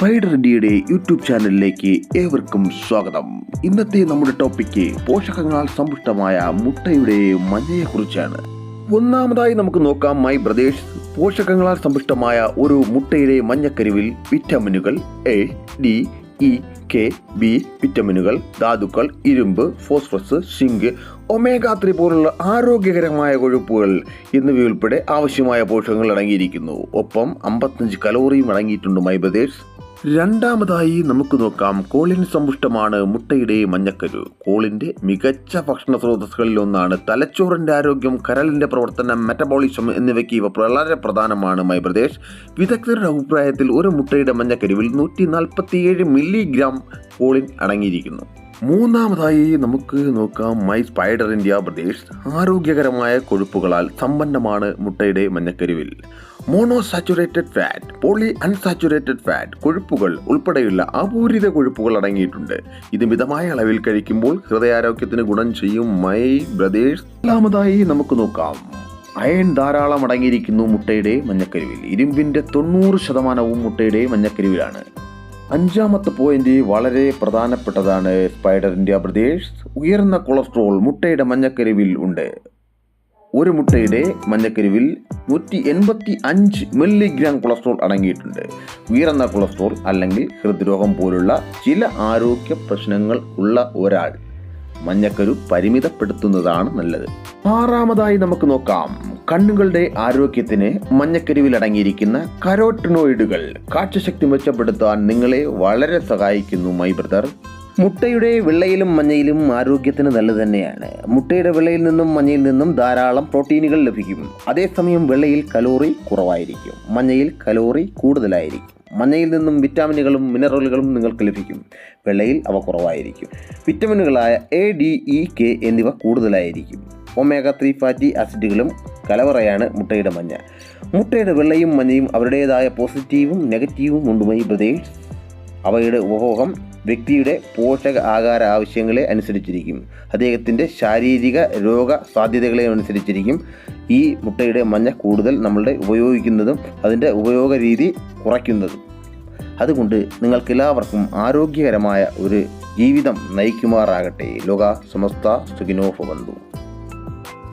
Spider ഇന്ത്യയുടെ YouTube ചാനലിലേക്ക് ഏവർക്കും സ്വാഗതം. ഇന്നത്തെ നമ്മുടെ ടോപ്പിക്ക് പോഷകങ്ങളാൽ സമ്പുഷ്ടമായ മുട്ടയുടെ മഞ്ഞയെക്കുറിച്ചാണ്. ഒന്നാമതായി നമുക്ക് നോക്കാം മൈ ബ്രദേഴ്സ് പോഷകങ്ങളാൽ സമ്പുഷ്ടമായ ഒരു മുട്ടയുടെ മഞ്ഞക്കരിവിൽ വിറ്റാമിനുകൾ A D E K B വിറ്റമിനുകൾ ധാതുക്കൾ ഇരുമ്പ് ഫോസ്ഫറസ് സിങ്ക് ഒമേഗ ത്രീ പോലുള്ള ആരോഗ്യകരമായ കൊഴുപ്പുകൾ എന്നിവയുൾപ്പെടെ ആവശ്യമായ പോഷകങ്ങൾ അടങ്ങിയിരിക്കുന്നു. ഒപ്പം അമ്പത്തഞ്ച് കലോറിയും അടങ്ങിയിട്ടുണ്ട് മൈ ബ്രദേഴ്സ് രണ്ടാമതായി നമുക്ക് നോക്കാം. കോളിൻ സമ്പുഷ്ടമാണ് മുട്ടയുടെ മഞ്ഞക്കരു കോളിന്റെ മികച്ച ഭക്ഷണ സ്രോതസ്സുകളിൽ ഒന്നാണ് തലച്ചോറിന്റെ ആരോഗ്യം കരളിന്റെ പ്രവർത്തനം മെറ്റബോളിസം എന്നിവയ്ക്ക് ഇവ വളരെ പ്രധാനമാണ്. മൈ പ്രദേശ് വിദഗ്ധരുടെ അഭിപ്രായത്തിൽ ഒരു മുട്ടയുടെ മഞ്ഞക്കരുവിൽ നൂറ്റി നാൽപ്പത്തിയേഴ് മില്ലിഗ്രാം കോളിൻ അടങ്ങിയിരിക്കുന്നു. മൂന്നാമതായി നമുക്ക് നോക്കാം. മൈ സ്പൈഡർ ഇന്ത്യ പ്രദേശ് ആരോഗ്യകരമായ കൊഴുപ്പുകളാൽ സമ്പന്നമാണ് മുട്ടയുടെ മഞ്ഞക്കരിവിൽ monosaturated fat poly unsaturated fat കൊഴുപ്പുകൾ ഉൾപ്പെടെയുള്ള അപൂരിത കൊഴുപ്പുകൾ അടങ്ങിയിട്ടുണ്ട്. ഇത് മിതമായ അളവിൽ കഴിക്കുമ്പോൾ ഹൃദയാരോഗ്യത്തിന് ഗുണം ചെയ്യും. മൈ ബ്രദേഴ്സ് രണ്ടാമതായി നമുക്ക് നോക്കാം. അയൺ ധാരാളം അടങ്ങിയിരിക്കുന്നു മുട്ടയുടെ മഞ്ഞക്കരുവിൽ. ഇരുമ്പിന്റെ തൊണ്ണൂറ് ശതമാനവും മുട്ടയുടെ മഞ്ഞക്കരുവിലാണ്. അഞ്ചാമത്തെ പോയിന്റ് വളരെ പ്രധാനപ്പെട്ടതാണ് ഇന്ത്യ പ്രദേശ് ഉയർന്ന കൊളസ്ട്രോൾ മുട്ടയുടെ മഞ്ഞക്കരുവിൽ ഉണ്ട്. ഒരു മുട്ടയുടെ മഞ്ഞക്കരിവിൽ നൂറ്റി എൺപത്തി അഞ്ച് മില്ലിഗ്രാം കൊളസ്ട്രോൾ അടങ്ങിയിട്ടുണ്ട്. ഉയർന്ന കൊളസ്ട്രോൾ അല്ലെങ്കിൽ ഹൃദ്രോഗം പോലുള്ള ചില ആരോഗ്യ പ്രശ്നങ്ങൾ ഉള്ള ഒരാൾ മഞ്ഞക്കരു പരിമിതപ്പെടുത്തുന്നതാണ് നല്ലത്. ആറാമതായി നമുക്ക് നോക്കാം. കണ്ണുകളുടെ ആരോഗ്യത്തിന് മഞ്ഞക്കരിവിൽ അടങ്ങിയിരിക്കുന്ന കരോട്ടിനോയിഡുകൾ കാഴ്ചശക്തി മെച്ചപ്പെടുത്താൻ നിങ്ങളെ വളരെ സഹായിക്കുന്നു മൈ ബ്രദർ മുട്ടയുടെ വെള്ളയിലും മഞ്ഞയിലും ആരോഗ്യത്തിന് നല്ലത് തന്നെയാണ്. മുട്ടയുടെ വെള്ളയിൽ നിന്നും മഞ്ഞയിൽ നിന്നും ധാരാളം പ്രോട്ടീനുകൾ ലഭിക്കും. അതേസമയം വെള്ളയിൽ കലോറി കുറവായിരിക്കും. മഞ്ഞയിൽ കലോറി കൂടുതലായിരിക്കും. മഞ്ഞയിൽ നിന്നും വിറ്റാമിനുകളും മിനറലുകളും നിങ്ങൾക്ക് ലഭിക്കും. വെള്ളയിൽ അവ കുറവായിരിക്കും. വിറ്റമിനുകളായ എ ഡി ഇ കെ എന്നിവ കൂടുതലായിരിക്കും. ഒമേഗ ത്രീ ഫാറ്റി ആസിഡുകളും കലവറയാണ് മുട്ടയുടെ മഞ്ഞ. മുട്ടയുടെ വെള്ളയും മഞ്ഞയും അവരുടേതായ പോസിറ്റീവും നെഗറ്റീവും ഉണ്ടുമായി ബ്രദേഴ്സ്. അവയുടെ ഉപഭോഗം വ്യക്തിയുടെ പോഷക ആഹാര ആവശ്യങ്ങളെ അനുസരിച്ചിരിക്കും. അദ്ദേഹത്തിന്റെ ശാരീരിക രോഗ സാധ്യതകളെ അനുസരിച്ചിരിക്കും. ഈ മുട്ടയുടെ മഞ്ഞ കൂടുതൽ നമ്മളുടെ ഉപയോഗിക്കുന്നതും അതിന്റെ ഉപയോഗ രീതി കുറയ്ക്കുന്നതും. അതുകൊണ്ട് നിങ്ങൾക്കെല്ലാവർക്കും ആരോഗ്യകരമായ ഒരു ജീവിതം നയിക്കുമാറാകട്ടെ. ലോക സമസ്ത സുഖിനോ ഭവന്തു.